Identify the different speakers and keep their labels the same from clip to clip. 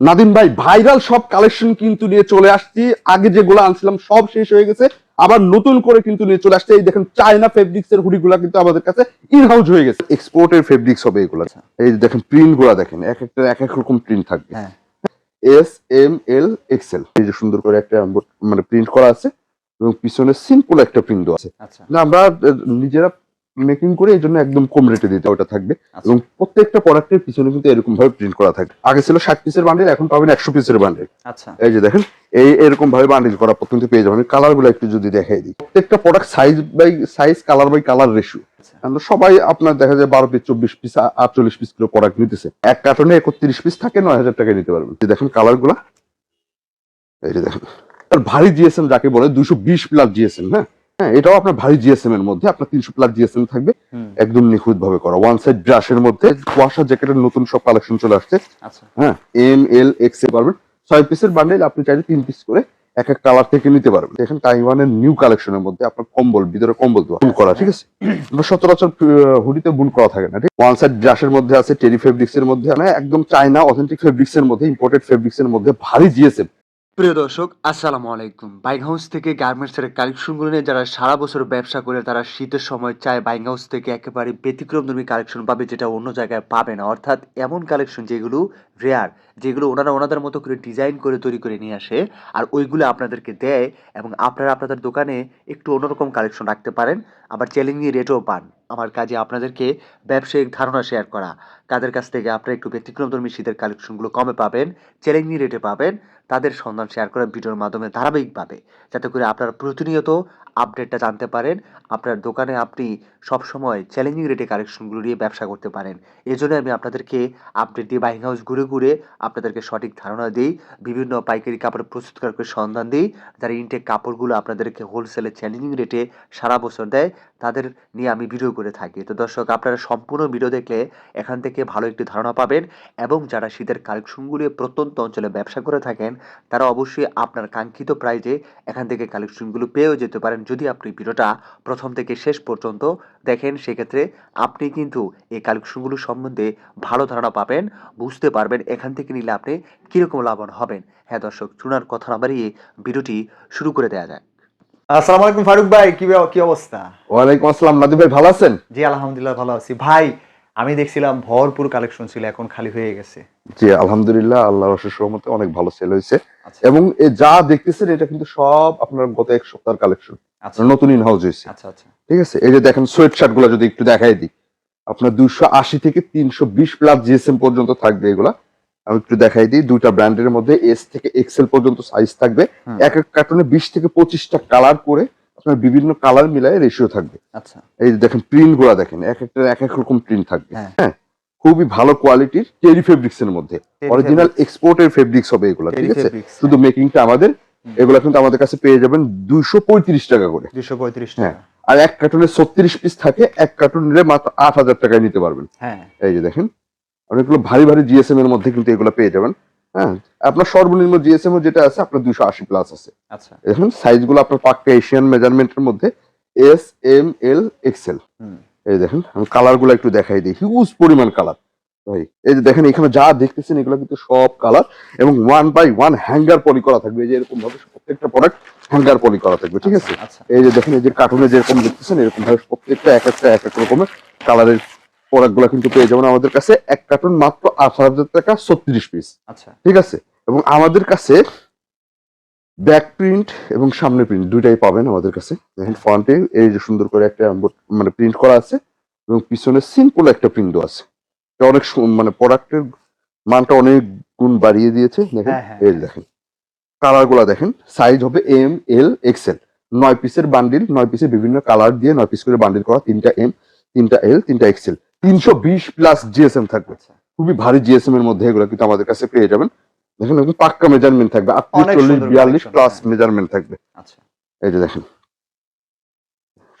Speaker 1: নাদিম ভাই ভাইরাল সব কালেকশন কিন্তু নিয়ে চলে আসছি। আগে যেগুলো আনছিলাম সব শেষ হয়ে গেছে। আবার নতুন করে কিন্তু নিয়ে চলে আসছে। এই দেখেন চায়না ফেব্রিক্স এর হুডিগুলো কিন্তু আমাদের কাছে ইন হাউস হয়ে গেছে। এক্সপোর্টের ফেব্রিক্স হবে এগুলো। এই দেখেন প্রিন্টগুলা দেখেন এক একটা এক এক রকম প্রিন্ট থাকবে।
Speaker 2: হ্যাঁ।
Speaker 1: এস এম এল এক্সেল এই যে সুন্দর করে একটা মানে প্রিন্ট করা আছে এবং পিছনে সিম্পল একটা প্রিন্ট আছে।
Speaker 2: আচ্ছা।
Speaker 1: না আমরা নিজেরা মেকিং করে এই জন্য একদম কম রেটে দিতে ওটা থাকবে।
Speaker 2: আচ্ছা।
Speaker 1: এবং প্রত্যেকটা প্রোডাক্টের পিছনে কিন্তু এরকম ভাবে প্রিন্ট করা থাকবে। আগে ছিল ষাট পিসের বান্ডেল এখন পাবেন একশো পিসের বান্ডেল
Speaker 2: আচ্ছা।
Speaker 1: এই যে দেখেন এই এরকম ভাবে বান্ডিল করা পর্যন্ত পেয়ে যাবেন। কালারগুলো একটু যদি দেখাই দিই। প্রত্যেকটা product size by size colour by colour ratio. সবাই আপনার দেখা যায় বারো পিস চব্বিশ পিস আটচল্লিশ পিস করে প্রোডাক্ট নিতেছে। এক কার্টনে একত্রিশ পিস থাকে নয় হাজার টাকায় নিতে পারবেন। দেখেন কালারগুলা। এই যে দেখেন। আর ভারী জিএসএম যাকে বলে দুশো বিশ প্লাস জিএসএম হ্যাঁ? হ্যাঁ এটাও আপনার ভারী জিএসএম এর মধ্যে আপনার তিনশো প্লাস জিএসএম থাকবে। একদম নিখুঁত ভাবে করা ওয়ান সাইড ব্রাশের মধ্যে কুয়াশা জ্যাকেটের নতুন সব কালেকশন চলে আসছে।
Speaker 2: আচ্ছা।
Speaker 1: হ্যাঁ এম এল এক্স এ পারবেন ছয় পিসের বান্ডেল আপনি চাইলে তিন পিস করে এক এক কালার থেকে নিতে পারবেন। দেখেন তাইওয়ানের নিউ কালেকশনের মধ্যে আপনার কম্বল ভিতরে কম্বল দেওয়া। বুন করা ঠিক আছে? সচরাচর হুডিতে বুন করা থাকে না ঠিক? ওয়ান সাইড ব্রাশের মধ্যে আছে টেরি ফেব্রিক্স এর মধ্যে মানে একদম চাইনা অথেন্টিক ফেব্রিক্স এর মধ্যে ইম্পোর্টেড ফেব্রিক্স এর মধ্যে ভারী জিএসএম
Speaker 2: প্রিয় দর্শক, আসসালামু আলাইকুম। বাইং হাউস থেকে গার্মেন্টস এর কালেকশনগুলো নিয়ে যারা সারা বছর ব্যবসা করে, তারা শীতের সময় চায় বাইং হাউস থেকে একেবারে ব্যতিক্রমধর্মী কালেকশন পাবে, যেটা অন্য জায়গায় পাবে না। অর্থাৎ এমন কালেকশন যেগুলো রেয়ার যেগুলো ওনারা ওনাদের মতো করে ডিজাইন করে তৈরি করে নিয়ে আসে, আর ওইগুলো আপনাদেরকে দেয় এবং আপনারা আপনাদের দোকানে একটু অন্যরকম কালেকশন রাখতে পারেন। আবার চ্যালেঞ্জিং রেটও পান। আমার কাজে আপনাদেরকে ব্যবসায়িক ধারণা শেয়ার করা। কাদের কাছ থেকে আপনারা একটু ব্যতিক্রমধর্মী শীতের কালেকশনগুলো কমে পাবেন চ্যালেঞ্জিং রেটে পাবেন, তাদের সন্ধান শেয়ার করা ভিডিওর মাধ্যমে ধারাবাহিকভাবে, যাতে করে আপনারা প্রতিনিয়ত আপডেটটা জানতে পারেন। আপনার দোকানে আপনি সবসময় চ্যালেঞ্জিং রেটে কালেকশনগুলো নিয়ে ব্যবসা করতে পারেন। এই জন্য আমি আপনাদেরকে আপডেট দিয়ে বাইং হাউস ঘুরে ঘুরে আপনাদেরকে সঠিক ধারণা দিই, বিভিন্ন পাইকারি কাপড় প্রস্তুতকারকের সন্ধান দিই, যারা ইনটেক কাপড়গুলো আপনাদেরকে হোলসেলে চ্যালেঞ্জিং রেটে সারা বছর দেয়, তাদের নিয়ে আমি ভিডিও করে থাকি। তো দর্শক, আপনারা সম্পূর্ণ ভিডিও দেখলে এখান থেকে ভালো একটি ধারণা পাবেন এবং যারা শীতের কালেকশনগুলো প্রত্যন্ত অঞ্চলে ব্যবসা করে থাকেন, তারা অবশ্যই আপনার কাঙ্ক্ষিত প্রাইজে এখান থেকে কালেকশনগুলো পেয়েও যেতে পারেন। যদি আপনি ভিডিওটা প্রথম থেকে শেষ পর্যন্ত দেখেন সেক্ষেত্রে আপনি কিন্তু এই কালেকশনগুলো সম্বন্ধে ভালো ধারণা পাবেন বুঝতে পারবেন এখান থেকে নিলে আপনি কীরকম লাভবান হবেন। হ্যাঁ দর্শক চুনার কথা না বাড়িয়ে ভিডিওটি শুরু করে দেওয়া যাক।
Speaker 3: আসসালামু আলাইকুম ফারুক ভাই কি কি অবস্থা?
Speaker 1: ওয়ালাইকুম আসসালাম নাদিম ভাই ভালো আছেন?
Speaker 3: জি আলহামদুলিল্লাহ ভালো আছি। ভাই আমি দেখছিলাম ভরপুর কালেকশন ছিল এখন খালি হয়ে গেছে।
Speaker 1: জি আলহামদুলিল্লাহ আল্লাহর অশেষ রহমতে অনেক ভালো সেল হয়েছে।
Speaker 3: আচ্ছা।
Speaker 1: এবং যা দেখতেছেন এটা কিন্তু সব আপনার গত এক সপ্তাহের কালেকশন
Speaker 3: আচ্ছা।
Speaker 1: নতুন ইন হাউস হয়েছে।
Speaker 3: আচ্ছা আচ্ছা।
Speaker 1: ঠিক আছে? এই যে দেখেন সোয়েট শার্টগুলো যদি একটু দেখাই দিই। আপনার দুইশো আশি থেকে তিনশো বিশ প্লাস জিএসএম পর্যন্ত থাকবে এগুলা। আমি একটু দেখাই দিই দুইটা ব্র্যান্ডের মধ্যে এস থেকে এক্সেল পর্যন্ত সাইজ থাকবে। এক এক কার্টনে বিশ থেকে পঁচিশটা কালার করে আপনার বিভিন্ন কালার মিলায় রেশিও থাকবে।
Speaker 3: আচ্ছা।
Speaker 1: এই দেখেন প্রিন্টগুলা দেখেন এক একটা এক এক রকম প্রিন্ট থাকবে।
Speaker 3: হ্যাঁ।
Speaker 1: হ্যাঁ? খুবই ভালো কোয়ালিটির টেরি ফেব্রিক্স এর মধ্যে। অরিজিনাল এক্সপোর্টের ফেব্রিক্স হবে এগুলা ঠিক আছে? শুধু মেকিংটা আমাদের
Speaker 3: হুম।
Speaker 1: এগুলা কিন্তু আমাদের কাছে পেয়ে যাবেন দুইশো পঁয়ত্রিশ টাকা করে।
Speaker 3: দুশো পঁয়ত্রিশ
Speaker 1: হ্যাঁ।
Speaker 3: টাকা।
Speaker 1: আর এক কার্টুনে ছত্রিশ পিস থাকে এক কার্টুন নিলে মাত্র আট হাজার টাকায় নিতে পারবেন।
Speaker 3: হ্যাঁ।
Speaker 1: এই যে দেখেন অনেকগুলো ভারী ভারী জিএসএম এর মধ্যে কিন্তু এগুলো পেয়ে যাবেন। হ্যাঁ? আপনার সর্বনিম্ন জিএসএম যেটা আছে আপনার দুইশো আশি প্লাস আছে।
Speaker 3: আচ্ছা।
Speaker 1: দেখুন সাইজগুলো আপনার পাক্কা এশিয়ান মেজারমেন্টের মধ্যে S M L XL
Speaker 3: hmm.
Speaker 1: এই দেখেন আমি কালারগুলো একটু দেখাই দিই। হিউজ পরিমাণ কালার ভাই এই যে দেখেন এখানে যা দেখতেছেন এগুলো কিন্তু সব কালার এবং one by one hanger poly করা থাকবে। এই যে এরকম ভাবে প্রত্যেকটা প্রোডাক্ট হ্যাঙ্গার পলি করা থাকবে ঠিক আছে?
Speaker 3: আচ্ছা।
Speaker 1: এই যে দেখেন এই যে কার্টুনে যেরকম দেখতেছেন এরকম ভাবে প্রত্যেকটা এক একটা এক এক রকমের কালারের প্রোডাক্টগুলো কিন্তু পেয়ে যাবেন আমাদের কাছে এক কার্টুন মাত্র আট হাজার টাকা ছত্রিশ পিস।
Speaker 3: আচ্ছা।
Speaker 1: ঠিক আছে? এবং আমাদের কাছে ব্যাক প্রিন্ট এবং সামনে প্রিন্ট দুইটাই পাবেন আমাদের কাছে। দেখেন ফ্রন্টে এই যে সুন্দর করে একটা মানে প্রিন্ট করা আছে এবং পিছনে সিম্পল একটা প্রিন্ট আছে। এটা অনেক মানে প্রোডাক্টের মানটা অনেক গুণ বাড়িয়ে দিয়েছে। দেখেন
Speaker 3: হ্যাঁ, হ্যাঁ,
Speaker 1: এই দেখেন। কালারগুলা দেখেন সাইজ হবে এম এল এক্সেল নয় পিসের বান্ডিল নয় পিসের বিভিন্ন কালার দিয়ে নয় পিস করে বান্ডিল করা তিনটা এম তিনটা এল তিনটা এক্সেল তিনশো বিশ প্লাস জিএসএম থাকবে।
Speaker 3: আচ্ছা।
Speaker 1: খুবই ভারী জিএসএম এর মধ্যে এগুলো কিন্তু আমাদের কাছে পেয়ে যাবেন। দেখেন একদম পাক্কা মেজারমেন্ট থাকবে আটত্রিশ চল্লিশ বিয়াল্লিশ প্লাস
Speaker 3: হ্যাঁ।
Speaker 1: মেজারমেন্ট থাকবে।
Speaker 3: আচ্ছা।
Speaker 1: এই যে দেখেন।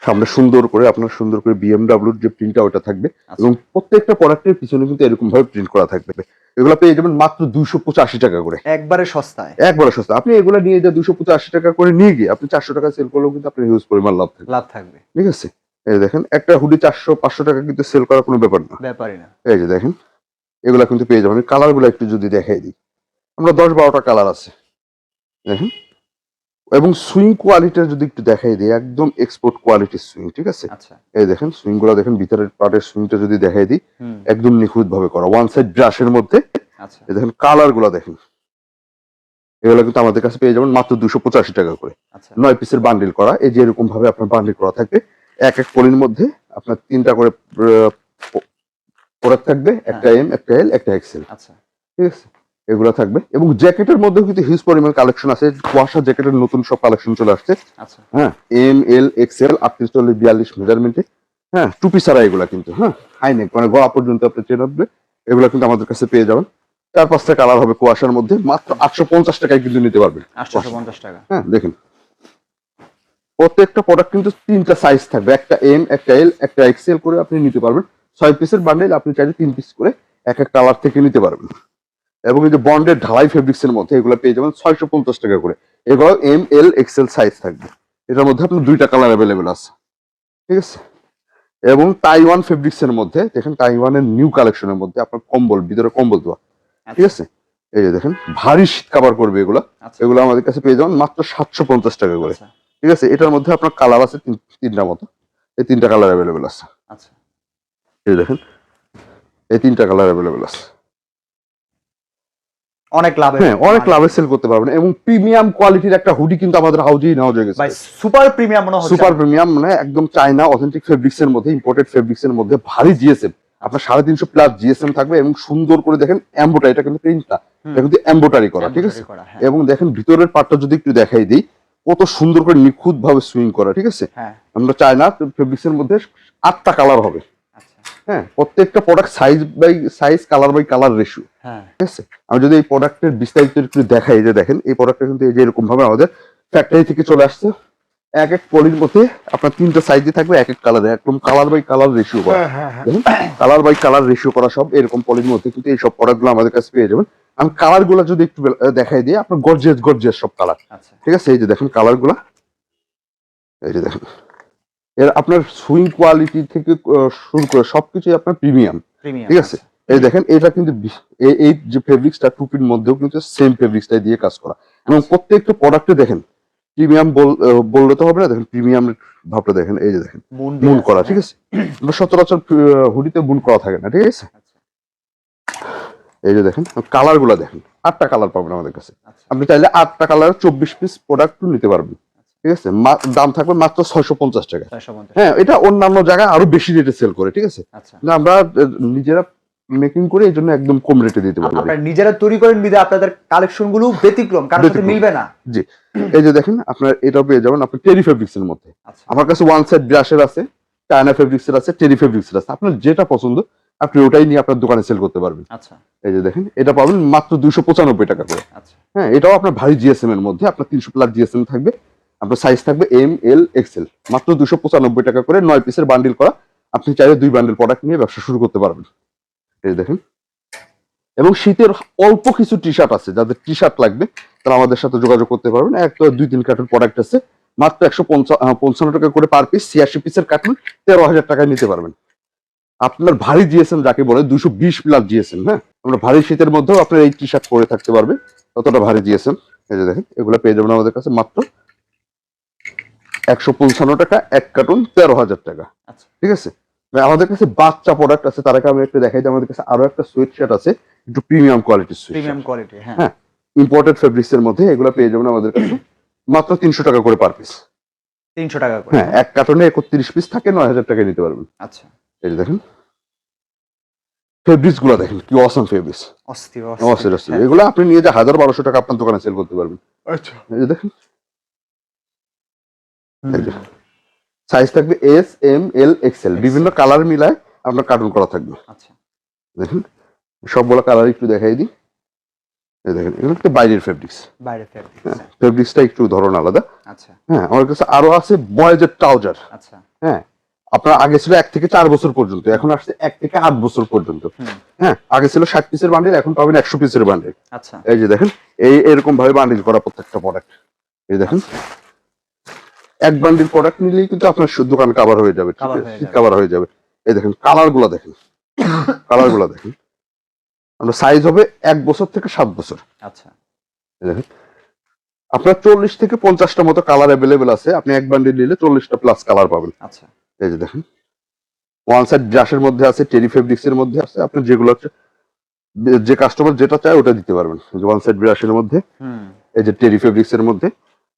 Speaker 1: সামনে সুন্দর করে আপনার সুন্দর করে বিএমডাব্লিউর যে প্রিন্টটা ওটা থাকবে।
Speaker 3: আচ্ছা।
Speaker 1: এবং প্রত্যেকটা প্রোডাক্টের পিছনে কিন্তু এরকম ভাবে প্রিন্ট করা থাকবে। এগুলো পেয়ে যাবেন মাত্র দুইশো পঁচাশি টাকা করে।
Speaker 3: একবারে সস্তায়।
Speaker 1: একবারে সস্তা আপনি এগুলো নিয়ে যা দুশো পঁচাশি টাকা করে নিয়ে গিয়ে আপনি চারশো টাকা সেল করলেও কিন্তু আপনার হিউজ পরিমাণ লাভ থাকবে।
Speaker 3: লাভ থাকবে।
Speaker 1: ঠিক আছে? এই দেখেন একটা হুডি চারশো পাঁচশো টাকা কিন্তু সেল করার কোনো ব্যাপার না।
Speaker 3: ব্যাপারই না।
Speaker 1: এই যে দেখেন এগুলা কিন্তু পেয়ে যাবেন। কালারগুলো একটু যদি দেখাই দিই। আমরা দশ বারোটা কালার আছে। দেখেন এবং সুইং কোয়ালিটির যদি একটু দেখাই দিই একদম এক্সপোর্ট কোয়ালিটির সুইং ঠিক আছে?
Speaker 3: আচ্ছা।
Speaker 1: এই দেখেন সুইংগুলো দেখেন ভিতরের পার্টের সুইংটা যদি দেখাই দিই একদম নিখুঁত ভাবে করা ওয়ান সাইড ব্রাশের মধ্যে
Speaker 3: আচ্ছা।
Speaker 1: এই দেখেন কালারগুলা দেখেন। এগুলো কিন্তু আমাদের কাছে পেয়ে যাবেন মাত্র দুশো পঁচাশি টাকা করে।
Speaker 3: আচ্ছা।
Speaker 1: নয় পিসের বান্ডিল করা। এই যে এরকম ভাবে আপনার বান্ডিল করা থাকবে এক এক পলির মধ্যে আপনার তিনটা করে প্রোডাক্ট থাকবে একটা এম একটা এল একটা এক্সেল
Speaker 3: আচ্ছা।
Speaker 1: ঠিক আছে? এগুলো থাকবে। এবং জ্যাকেটের মধ্যেও কিন্তু হিউজ পরিমাণ কালেকশন আছে। কুয়াশা জ্যাকেটের নতুন সব কালেকশন চলে আসছে।
Speaker 3: আচ্ছা।
Speaker 1: হ্যাঁ এম এল এক্সেল আটত্রিশ চল্লিশ বিয়াল্লিশ মেজারমেন্টে হ্যাঁ টুপি ছাড়া এগুলা কিন্তু হ্যাঁ। হাই নেক মানে গলা পর্যন্ত আপনি ট্রেন আসবে এগুলো কিন্তু আমাদের কাছে পেয়ে যাবেন। চার পাঁচটা কালার হবে কুয়াশার মধ্যে। মাত্র আটশো পঞ্চাশ টাকায় কিন্তু নিতে পারবেন।
Speaker 3: আটশোশো পঞ্চাশ টাকা।
Speaker 1: হ্যাঁ দেখেন। প্রত্যেকটা প্রোডাক্ট কিন্তু তিনটা সাইজ থাকবে। একটা এম একটা এল একটা এক্সেল করে আপনি নিতে পারবেন। ছয় পিসের বান্ডেল আপনি চাইলে তিন পিস করে এক এক কালার থেকে নিতে পারবেন। এবং এই যে বন্ডের ঢালাই ফেব্রিক্স এর মধ্যে এগুলো পেয়ে যাবেন ছয়শো পঞ্চাশ টাকা করে। এগুলো এম এল এক্সেল সাইজ থাকবে। এটার মধ্যে আপনার দুইটা কালার অ্যাভেলেবেল আছে। ঠিক আছে? এবং তাইওয়ান ফেব্রিক্স এর মধ্যে দেখেন তাইওয়ানের নিউ কালেকশনের মধ্যে আপনার কম্বল ভিতরে কম্বল দেওয়া। ঠিক আছে? এই যে দেখেন ভারী শীত কাভার করবে এগুলো।
Speaker 3: আচ্ছা।
Speaker 1: এগুলো আমাদের কাছে পেয়ে যাবেন মাত্র সাতশো পঞ্চাশ টাকা করে।
Speaker 3: আচ্ছা।
Speaker 1: ঠিক আছে? এটার মধ্যে আপনার কালার আছে তিনটা মতো। এই তিনটা কালার অ্যাভেলেবেল আছে।
Speaker 3: আচ্ছা।
Speaker 1: এই দেখেন এই তিনটা কালার অ্যাভেলেবেল আছে।
Speaker 3: অনেক লাভ
Speaker 1: হ্যাঁ অনেক লাভে সেল করতে পারবেন এবং প্রিমিয়াম কোয়ালিটির একটা হুডি কিন্তু আমাদের হাউজেই নেওয়া হয়ে গেছে।
Speaker 3: ভাই সুপার প্রিমিয়াম মনে হচ্ছে।
Speaker 1: সুপার প্রিমিয়াম মানে একদম চায়না অথেন্টিক ফেব্রিক্স এর মধ্যে ইম্পোর্টেড ফেব্রিক্স এর মধ্যে ভারী জিএসএম আপনার সাড়ে তিনশো প্লাস জিএসএম থাকবে এবং সুন্দর করে দেখেন এম্বোটারি এটা কিন্তু প্রিন্টটা
Speaker 3: হুম।
Speaker 1: এটা কিন্তু এম্বোটারি করা ঠিক আছে?
Speaker 3: হ্যাঁ।
Speaker 1: এবং দেখেন ভিতরের পার্টটা যদি একটু দেখাই দিই কত সুন্দর করে নিখুঁত ভাবে সুইং করা ঠিক আছে?
Speaker 3: হ্যাঁ।
Speaker 1: আমরা চাই না ফেব্রিক্সের মধ্যে আটটা কালার হবে।
Speaker 3: আচ্ছা।
Speaker 1: হ্যাঁ প্রত্যেকটা product size by size colour by colour ratio
Speaker 3: হ্যাঁ।
Speaker 1: ঠিক আছে? আমি যদি এই প্রোডাক্টের বিস্তারিত একটু দেখাই যে দেখেন এই প্রোডাক্টটা কিন্তু এই যে এরকম ভাবে আমাদের ফ্যাক্টরি থেকে চলে আসছে। এক এক পলির মধ্যে আপনার তিনটা সাইজে থাকবে এক এক কালারে একদম কালার বাই কালার রেশিও করা। কালার বাই কালার রেশিও করা সব এরকম পলির মধ্যে কিন্তু এই সব প্রোডাক্টগুলো আমাদের কাছে পেয়ে যাবেন। আমি কালারগুলো যদি একটু দেখাই দিই আপনার গর্জিয়াস গর্জিয়াস সব কালার
Speaker 3: আচ্ছা।
Speaker 1: ঠিক আছে? এই যে দেখেন কালারগুলা। এই যে দেখেন। এর আপনার সুইং কোয়ালিটি থেকে শুরু করে সবকিছুই আপনার প্রিমিয়াম
Speaker 3: প্রিমিয়াম
Speaker 1: ঠিক আছে? এই দেখেন এটা কিন্তু এই- এই যে ফেব্রিক্সটা টুপির মধ্যেও কিন্তু সেম ফেব্রিক্সটা দিয়ে কাজ করা। এবং প্রত্যেকটা প্রোডাক্টে দেখেন প্রিমিয়াম বললে তো হবে না দেখেন প্রিমিয়াম ভাবটা দেখেন এই যে দেখেন
Speaker 3: মুন
Speaker 1: করা ঠিক আছে? সচরাচর হুডিতে মুন করা থাকে না ঠিক আছে?
Speaker 3: আচ্ছা।
Speaker 1: এই যে দেখেন কালারগুলা দেখেন আটটা কালার পাবেন আমাদের কাছে।
Speaker 3: আচ্ছা।
Speaker 1: আপনি চাইলে আটটা কালার চব্বিশ পিস প্রোডাক্ট নিতে পারবেন ঠিক আছে? দাম থাকবে মাত্র ছয়শো পঞ্চাশ টাকা। হ্যাঁ এটা অন্যান্য জায়গায় আরও বেশি রেটে সেল করে ঠিক আছে?
Speaker 3: আচ্ছা।
Speaker 1: আমরা নিজেরা মেকিং করে এই জন্য একদম কম রেটে দিতে পারব।
Speaker 3: আপনারা নিজেরা তৈরি করেন বিদে আপনাদের কালেকশনগুলো ব্যতিক্রম কারোর সাথে মিলবে না।
Speaker 1: জি। এই যে দেখেন আপনার এটা পেয়ে যাবেন আপনার টেরি ফেব্রিক্স এর মধ্যে।
Speaker 3: আচ্ছা।
Speaker 1: আমার কাছে ওয়ান সাইড ব্রাশের আছে চায়না ফেব্রিক্স এর আছে টেরি ফেব্রিক্স এর আছে। আপনার যেটা পছন্দ আপনি ওটাই নিয়ে আপনার দোকানে সেল করতে পারবেন।
Speaker 3: আচ্ছা।
Speaker 1: এই যে দেখেন এটা পাবেন মাত্র দুইশো পঁচানব্বই টাকা করে।
Speaker 3: আচ্ছা।
Speaker 1: হ্যাঁ এটাও আপনার ভারী জিএসএম এর মধ্যে আপনার তিনশো প্লাস জিএসএম থাকবে আপনার সাইজ থাকবে এম এল এক্সেল মাত্র দুশো পঁচানব্বই টাকা করে নয় পিসের বান্ডিল করা আপনি চাইলে দুই বান্ডিল প্রোডাক্ট নিয়ে ব্যবসা শুরু করতে পারবেন। এই দেখেন। এবং শীতের অল্প কিছু টি শার্ট আছে যাদের টি শার্ট লাগবে তারা আমাদের সাথে যোগাযোগ করতে পারবেন। একটা দুই তিন কার্টুন প্রোডাক্ট আছে মাত্র একশো পঞ্চান্ন টাকা করে পার পিস ছিয়াশি পিসের কার্টুন তেরো হাজার টাকায় নিতে পারবেন। আপনার ভারী জিএসএম যাকে বলে দুশো বিশ প্লাস জিএসএম হ্যাঁ? আমরা ভারী শীতের মধ্যেও আপনার এই টি শার্ট পরে থাকতে পারবে ততটা ভারী জিএসএম এই যে দেখেন এগুলো পেয়ে যাবেন আমাদের কাছে মাত্র একশো পঞ্চান্ন টাকা এক কার্টুন তেরো হাজার টাকা।
Speaker 3: আচ্ছা।
Speaker 1: ঠিক আছে? আমাদের কাছে বাচ্চা প্রোডাক্ট আছে তার আগে আমি একটু দেখাই দিই আমাদের কাছে আরও একটা সুইট শার্ট আছে একটু প্রিমিয়াম কোয়ালিটির সুইট
Speaker 3: প্রিমিয়াম কোয়ালিটি হ্যাঁ।
Speaker 1: হ্যাঁ। ইম্পোর্টেড ফেব্রিক্স এর মধ্যে এগুলো পেয়ে যাবেন আমাদের কাছে মাত্র তিনশো টাকা করে পার পিস
Speaker 3: তিনশো টাকা করে।
Speaker 1: হ্যাঁ এক কার্টনে একত্রিশ পিস থাকে নয় হাজার টাকায় নিতে পারবেন।
Speaker 3: আচ্ছা।
Speaker 1: এই যে দেখেন। ফেব্রিক্সগুলো দেখেন কি অসম ফেব্রিক্স
Speaker 3: অস্থির
Speaker 1: অস্থির। অস্থির এগুলো আপনি নিয়ে যে হাজার বারোশো টাকা আপনার দোকানে সেল করতে পারবেন।
Speaker 3: আচ্ছা।
Speaker 1: এই যে দেখেন। যে। সাইজ থাকবে এস এম এল এক্সেল বিভিন্ন কালার মিলায় আপনার কার্টুন করা থাকবে।
Speaker 3: আচ্ছা।
Speaker 1: দেখেন সবগুলো কালার একটু দেখাই দিই। দেখেন এগুলো একটা বাইরের ফেব্রিক্স
Speaker 3: বাইরে ফেব্রিক
Speaker 1: ফেব্রিক্সটা একটু ধরন আলাদা।
Speaker 3: আচ্ছা।
Speaker 1: হ্যাঁ আমার কাছে আরও আছে বয়েজের ট্রাউজার
Speaker 3: আচ্ছা।
Speaker 1: হ্যাঁ আপনার আগে ছিল এক থেকে চার বছর পর্যন্ত এখন আসছে এক থেকে আট বছর পর্যন্ত। হ্যাঁ আগে ছিল ষাট পিসের বান্ডেল এখন পাবেন একশো পিসের বান্ডেল
Speaker 3: আচ্ছা।
Speaker 1: এই যে দেখেন এই এরকম ভাবে বান্ডিল করা প্রত্যেকটা প্রোডাক্ট এই দেখেন এক বান্ডিল প্রোডাক্ট নিলেই কিন্তু আপনার দোকান কাভার হয়ে যাবে। কাভার হয়ে যাবে। এই দেখেন কালারগুলা দেখেন। কালারগুলা দেখেন। আমরা সাইজ হবে এক বছর থেকে সাত বছর।
Speaker 3: আচ্ছা।
Speaker 1: দেখেন। আপনার চল্লিশ থেকে পঞ্চাশটা মতো কালার অ্যাভেলেবেল আছে। আপনি এক বান্ডিল নিলে চল্লিশটা প্লাস কালার পাবেন।
Speaker 3: আচ্ছা।
Speaker 1: এই যে দেখেন। ওয়ান সাইড ব্রাশের মধ্যে আছে টেরি ফেব্রিক্স এর মধ্যে আছে। আপনি যেগুলো যে কাস্টমার যেটা চায় ওটা দিতে পারবেন। ওয়ান সাইড ব্রাশের মধ্যে।
Speaker 3: হুম।
Speaker 1: এই যে টেরি ফেব্রিক্স এর মধ্যে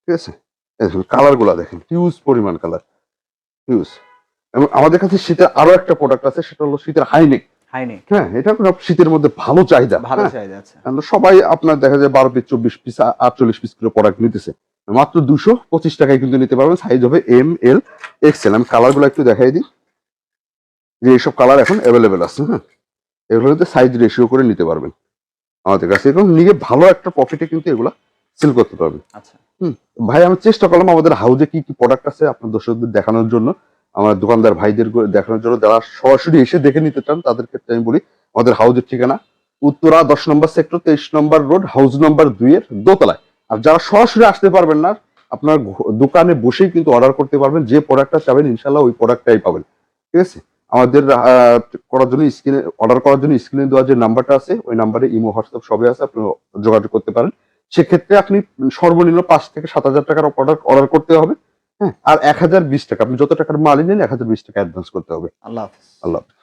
Speaker 1: ঠিক আছে? দেখুন কালারগুলা দেখেন হিউজ পরিমাণ কালার হিউজ এবং আমাদের কাছে শীতের আরও একটা প্রোডাক্ট আছে সেটা হলো শীতের হাইনেক হ্যাঁ এটা শীতের মধ্যে ভালো চাহিদা
Speaker 3: ভালো
Speaker 1: হ্যাঁ।
Speaker 3: চাহিদা আছে
Speaker 1: সবাই আপনার দেখা যায় বারো পিস চব্বিশ পিস আটচল্লিশ পিস করে প্রোডাক্ট নিতেছে। মাত্র দুশো পঁচিশ টাকায় কিন্তু নিতে পারবেন সাইজ হবে এম এল এক্সেল আমি কালারগুলো একটু দেখাই দিই। যে এইসব কালার এখন অ্যাভেলেবেল আছে হ্যাঁ। এগুলোতে সাইজ রেশিও করে নিতে পারবেন। আমাদের কাছে এবং নিয়ে ভালো একটা প্রফিটে কিন্তু এগুলা সেল করতে পারবে
Speaker 3: আচ্ছা।
Speaker 1: ভাই আমি চেষ্টা করলাম আমাদের হাউজে কি কি প্রোডাক্ট আছে আপনার দর্শকদের দেখানোর জন্য। আমার দোকানদার ভাইদের দেখানোর জন্য যারা সরাসরি এসে দেখে নিতে চান তাদের ক্ষেত্রে আমি বলি আমাদের হাউজের ঠিকানা উত্তরা দশ নম্বর সেক্টর তেইশ নম্বর রোড হাউস নম্বর দুই এর দোতলায়। আর যারা সরাসরি আসতে পারবেন না আপনার দোকানে বসেই কিন্তু অর্ডার করতে পারবেন যে প্রোডাক্টটা চাবেন ইনশাল্লাহ ওই প্রোডাক্টটাই পাবেন। ঠিক আছে? আমাদের করার জন্য স্ক্রিনে অর্ডার করার জন্য স্ক্রিনে দেওয়া যে নাম্বারটা আছে ওই নাম্বারে ইমো হোয়াটসঅ্যাপ সবই আছে আপনি যোগাযোগ করতে পারেন। সেক্ষেত্রে আপনি সর্বনিম্ন পাঁচ থেকে সাত হাজার টাকার অর্ডার অর্ডার করতে হবে হ্যাঁ? আর এক হাজার বিশ টাকা আপনি যত টাকার মালই নেন এক হাজার বিশ টাকা অ্যাডভান্স করতে হবে।
Speaker 3: আল্লাহ হাফিজ।
Speaker 1: আল্লাহ হাফেজ।